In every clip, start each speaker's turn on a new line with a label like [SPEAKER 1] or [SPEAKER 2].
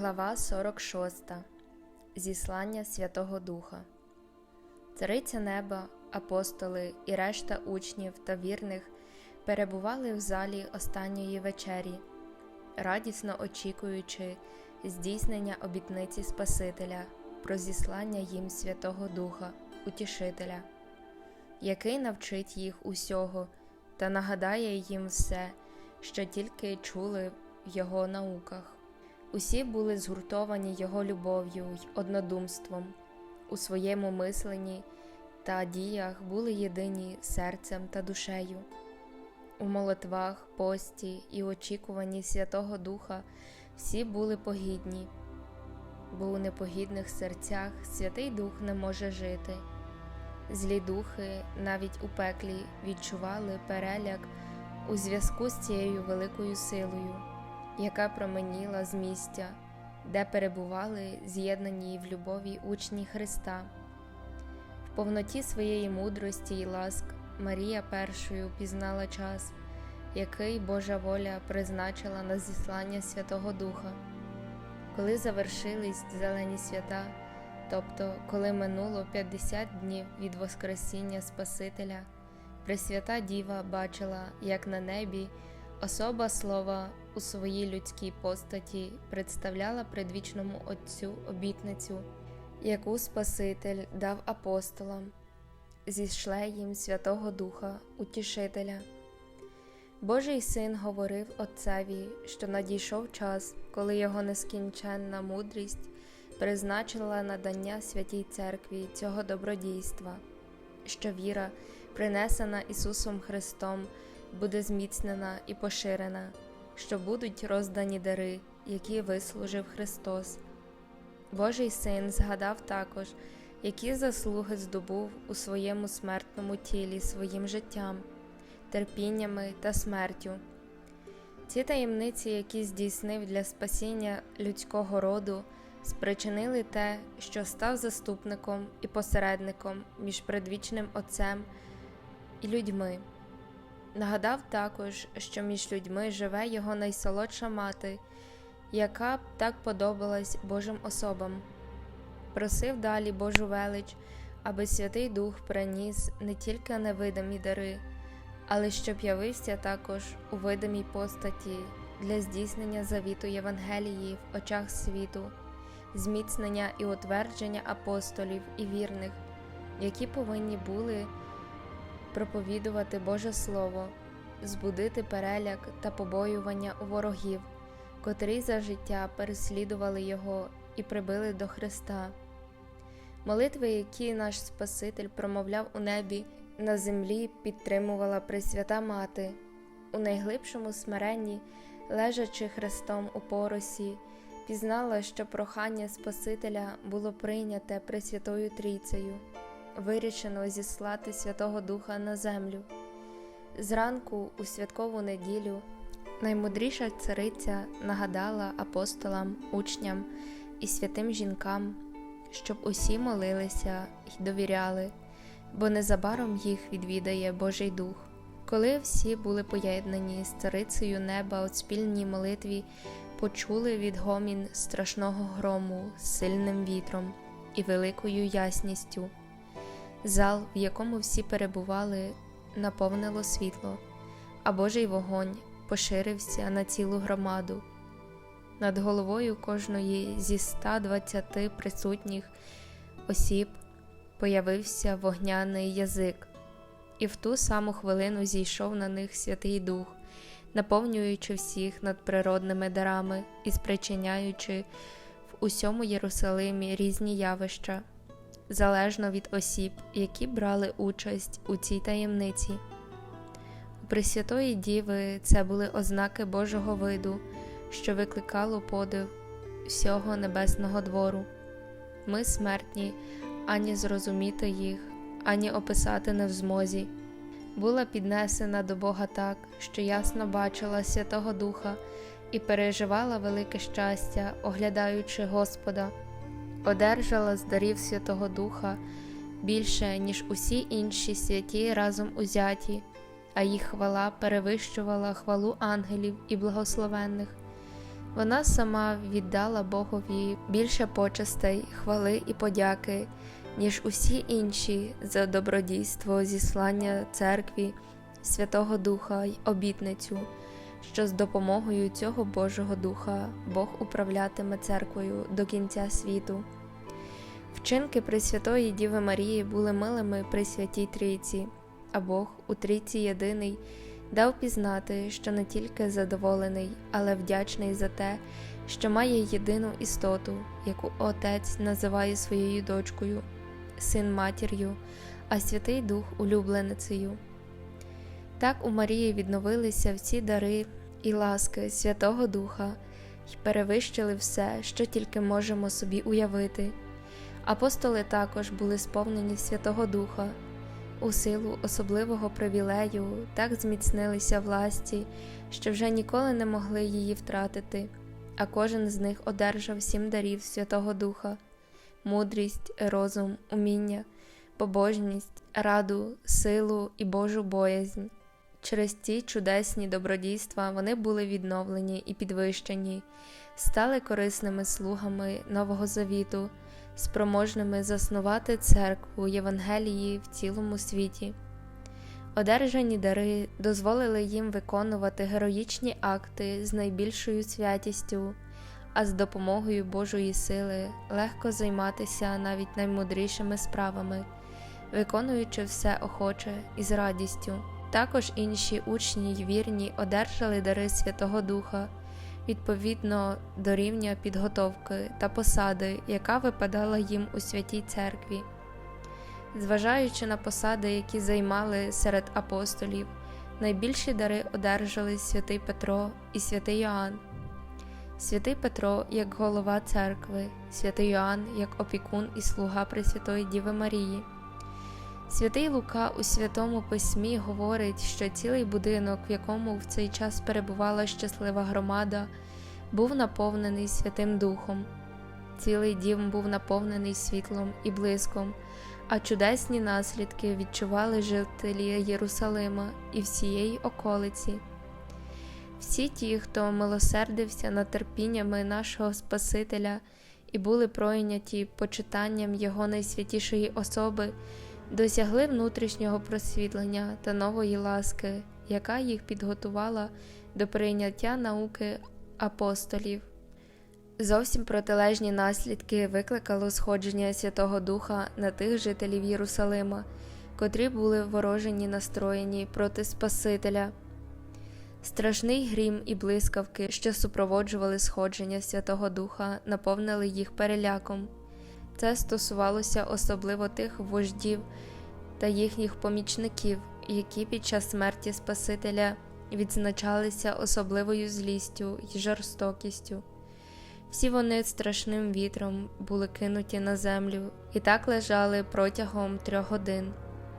[SPEAKER 1] Глава 46. Зіслання Святого Духа. Цариця неба, апостоли і решта учнів та вірних перебували в залі останньої вечері, радісно очікуючи здійснення обітниці Спасителя про зіслання їм Святого Духа, Утішителя, який навчить їх усього та нагадає їм все, що тільки чули в його науках. Усі були згуртовані його любов'ю й однодумством, у своєму мисленні та діях були єдині серцем та душею. У молитвах, пості і очікуванні Святого Духа всі були погідні, бо у непогідних серцях Святий Дух не може жити. Злі духи навіть у пеклі відчували переляк у зв'язку з цією великою силою яка променіла з місця, де перебували з'єднані в любові учні Христа. В повноті своєї мудрості й ласк Марія першою пізнала час, який Божа воля призначила на зіслання Святого Духа. Коли завершились зелені свята, тобто коли минуло 50 днів від Воскресіння Спасителя, Пресвята Діва бачила, як на небі особа слова у своїй людській постаті представляла предвічному Отцю обітницю, яку Спаситель дав апостолам, зішле їм Святого Духа, Утішителя. Божий син говорив Отцеві, що надійшов час, коли його нескінченна мудрість призначила надання святій церкві цього добродійства, що віра, принесена Ісусом Христом, буде зміцнена і поширена що будуть роздані дари, які вислужив Христос. Божий син згадав також, які заслуги здобув у своєму смертному тілі своїм життям, терпіннями та смертю. Ці таємниці, які здійснив для спасіння людського роду, спричинили те, що став заступником і посередником між предвічним Отцем і людьми. Нагадав також, що між людьми живе його найсолодша мати, яка б так подобалась Божим особам. Просив далі Божу велич, аби Святий Дух приніс не тільки невидимі дари, але щоб явився також у видимій постаті для здійснення завіту Євангелії в очах світу, зміцнення і утвердження апостолів і вірних, які повинні були проповідувати Боже Слово, збудити переляк та побоювання у ворогів, котрі за життя переслідували Його і прибили до Христа. Молитви, які наш Спаситель промовляв у небі, на землі підтримувала Пресвята Мати, у найглибшому смиренні, лежачи Христом у поросі, пізнала, що прохання Спасителя було прийняте Пресвятою Трійцею вирішено зіслати Святого Духа на землю. Зранку, у святкову неділю, наймудріша цариця нагадала апостолам, учням і святим жінкам, щоб усі молилися й довіряли, бо незабаром їх відвідає Божий Дух. Коли всі були поєднані з царицею неба у спільній молитві, почули відгомін страшного грому з сильним вітром і великою ясністю. Зал, в якому всі перебували, наповнило світло, а Божий вогонь поширився на цілу громаду. Над головою кожної зі 120 присутніх осіб появився вогняний язик, і в ту саму хвилину зійшов на них Святий Дух, наповнюючи всіх надприродними дарами і спричиняючи в усьому Єрусалимі різні явища залежно від осіб, які брали участь у цій таємниці. У Пресвятої Діви це були ознаки Божого виду, що викликало подив всього небесного двору. Ми смертні, ані зрозуміти їх, ані описати не в змозі. Була піднесена до Бога так, що ясно бачила Святого Духа і переживала велике щастя, оглядаючи Господа одержала з дарів Святого Духа більше, ніж усі інші святі разом узяті, а їх хвала перевищувала хвалу ангелів і благословенних. Вона сама віддала Богові більше почестей, хвали і подяки, ніж усі інші за добродійство, зіслання церкві, Святого Духа й обітницю, що з допомогою цього Божого Духа Бог управлятиме церквою до кінця світу. Вчинки Пресвятої Діви Марії були милими при Святій Трійці, а Бог у Трійці єдиний дав пізнати, що не тільки задоволений, але вдячний за те, що має єдину істоту, яку Отець називає своєю дочкою, син матір'ю, а Святий Дух улюбленицею. Так у Марії відновилися всі дари і ласки Святого Духа й перевищили все, що тільки можемо собі уявити. Апостоли також були сповнені Святого Духа, у силу особливого привілею так зміцнилися власті, що вже ніколи не могли її втратити, а кожен з них одержав сім дарів Святого Духа, мудрість, розум, уміння, побожність, раду, силу і Божу боязнь. Через ці чудесні добродійства вони були відновлені і підвищені, стали корисними слугами Нового Завіту спроможними заснувати церкву Євангелії в цілому світі. Одержані дари дозволили їм виконувати героїчні акти з найбільшою святістю, а з допомогою Божої сили легко займатися навіть наймудрішими справами, виконуючи все охоче і з радістю. Також інші учні й вірні одержали дари Святого Духа відповідно до рівня підготовки та посади, яка випадала їм у святій церкві. Зважаючи на посади, які займали серед апостолів, найбільші дари одержали святий Петро і святий Йоанн. Святий Петро як голова церкви, святий Йоанн як опікун і слуга Пресвятої Діви Марії. Святий Лука у Святому Письмі говорить, що цілий будинок, в якому в цей час перебувала щаслива громада, був наповнений Святим Духом. Цілий дім був наповнений світлом і блиском, а чудесні наслідки відчували жителі Єрусалима і всієї околиці. Всі ті, хто милосердився над терпіннями нашого Спасителя і були пройняті почитанням Його найсвятішої особи досягли внутрішнього просвітлення та нової ласки, яка їх підготувала до прийняття науки апостолів. Зовсім протилежні наслідки викликало сходження Святого Духа на тих жителів Єрусалима, котрі були ворожені настроєні проти Спасителя. Страшний грім і блискавки, що супроводжували сходження Святого Духа, наповнили їх переляком. Це стосувалося особливо тих вождів та їхніх помічників, які під час смерті Спасителя відзначалися особливою злістю і жорстокістю. Всі вони страшним вітром були кинуті на землю і так лежали протягом трьох годин.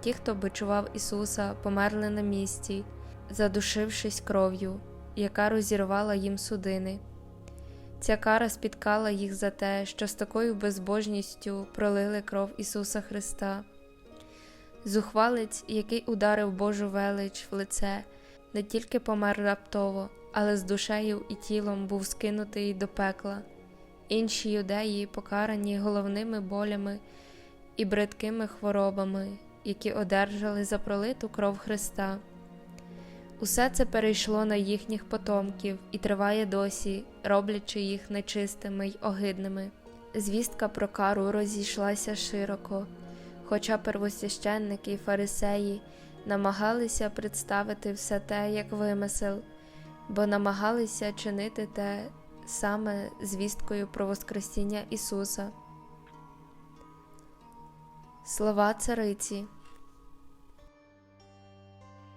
[SPEAKER 1] Ті, хто бичував Ісуса, померли на місці, задушившись кров'ю, яка розірвала їм судини. Ця кара спіткала їх за те, що з такою безбожністю пролили кров Ісуса Христа. Зухвалець, який ударив Божу велич в лице, не тільки помер раптово, але з душею і тілом був скинутий до пекла. Інші юдеї покарані головними болями і бридкими хворобами, які одержали за пролиту кров Христа. Усе це перейшло на їхніх потомків і триває досі, роблячи їх нечистими й огидними. Звістка про кару розійшлася широко, хоча первосвященники й фарисеї намагалися представити все те як вимисел, бо намагалися чинити те саме звісткою про Воскресіння Ісуса. Слова цариці.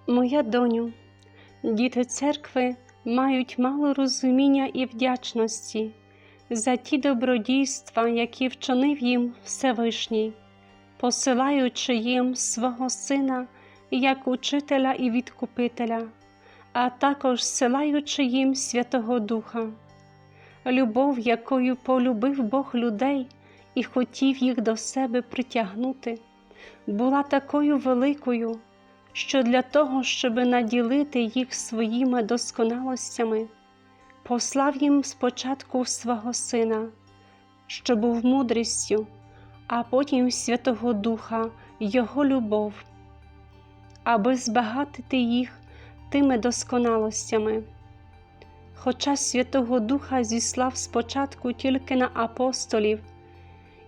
[SPEAKER 2] Моя доню, діти церкви мають мало розуміння і вдячності за ті добродійства, які вчинив їм Всевишній, посилаючи їм свого Сина як учителя і відкупителя, а також силаючи їм Святого Духа, любов, якою полюбив Бог людей і хотів їх до себе притягнути, була такою великою що для того, щоб наділити їх своїми досконалостями, послав їм спочатку свого Сина, що був мудрістю, а потім Святого Духа, Його любов, аби збагатити їх тими досконалостями. Хоча Святого Духа зіслав спочатку тільки на апостолів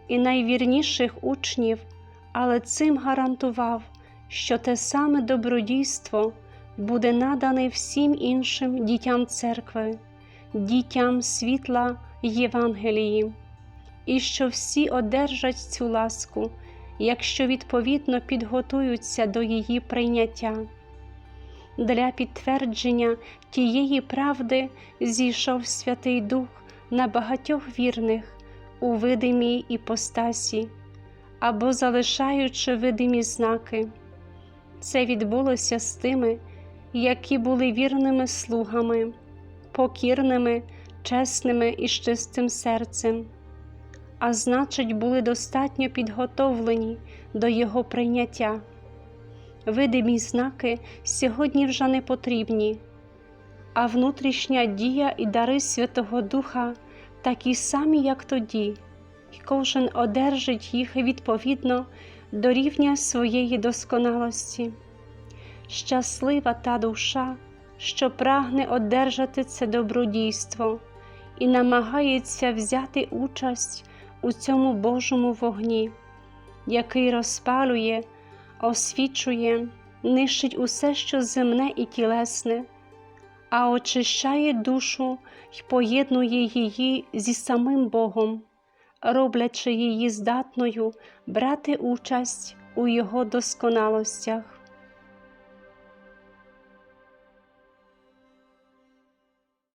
[SPEAKER 2] і найвірніших учнів, але цим гарантував, що те саме добродійство буде надане всім іншим дітям церкви, дітям світла Євангелії, і що всі одержать цю ласку, якщо відповідно підготуються до її прийняття. Для підтвердження тієї правди зійшов Святий Дух на багатьох вірних у видимій іпостасі або залишаючи видимі знаки. Це відбулося з тими, які були вірними слугами, покірними, чесними і з чистим серцем, а значить, були достатньо підготовлені до Його прийняття. Видимі знаки сьогодні вже не потрібні, а внутрішня дія і дари Святого Духа такі самі, як тоді, і кожен одержить їх відповідно до рівня своєї досконалості. Щаслива та душа, що прагне одержати це добродійство і намагається взяти участь у цьому Божому вогні, який розпалює, освічує, нищить усе, що земне і тілесне, а очищає душу й поєднує її зі самим Богом, роблячи її здатною брати участь у Його досконалостях.